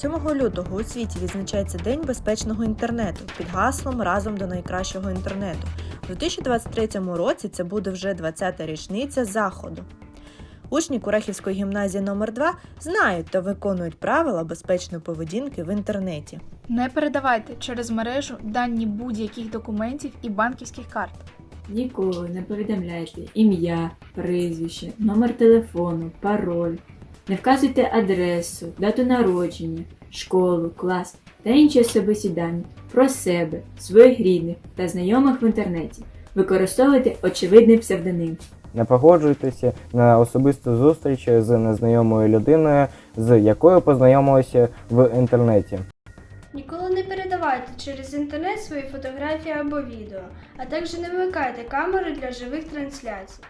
7 лютого у світі відзначається День безпечного інтернету під гаслом Разом до найкращого інтернету. У 2023 році це буде вже 20-та річниця заходу. Учні Курахівської гімназії номер 2 знають та виконують правила безпечної поведінки в інтернеті. Не передавайте через мережу дані будь-яких документів і банківських карт. Ніколи не повідомляйте ім'я, прізвище, номер телефону, пароль. Не вказуйте адресу, дату народження, школу, клас та інші особисті дані про себе, своїх рідних та знайомих в інтернеті. Використовуйте очевидний псевдоним. Не погоджуйтеся на особисту зустріч з незнайомою людиною, з якою познайомилися в інтернеті. Ніколи не передавайте через інтернет свої фотографії або відео, а також не вимикайте камери для живих трансляцій.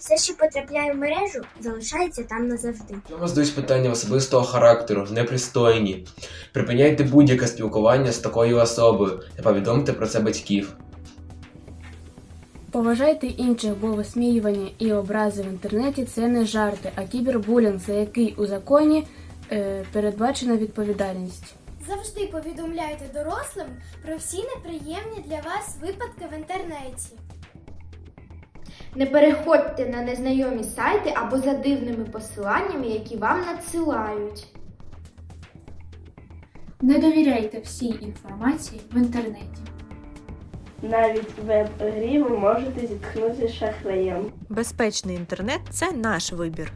Все, що потрапляє в мережу, залишається там назавжди. Якщо вас дають питання особистого характеру, непристойні, припиняйте будь-яке спілкування з такою особою та повідомте про це батьків. Поважайте інших, бо висміювання і образи в інтернеті це не жарти, а кібербулінг, за який у законі е, передбачена відповідальність. Завжди повідомляйте дорослим про всі неприємні для вас випадки в інтернеті. Не переходьте на незнайомі сайти або за дивними посиланнями, які вам надсилають. Не довіряйте всій інформації в інтернеті. Навіть в веб-грі ви можете зіткнути шахлеєм. шахраєм. Безпечний інтернет це наш вибір.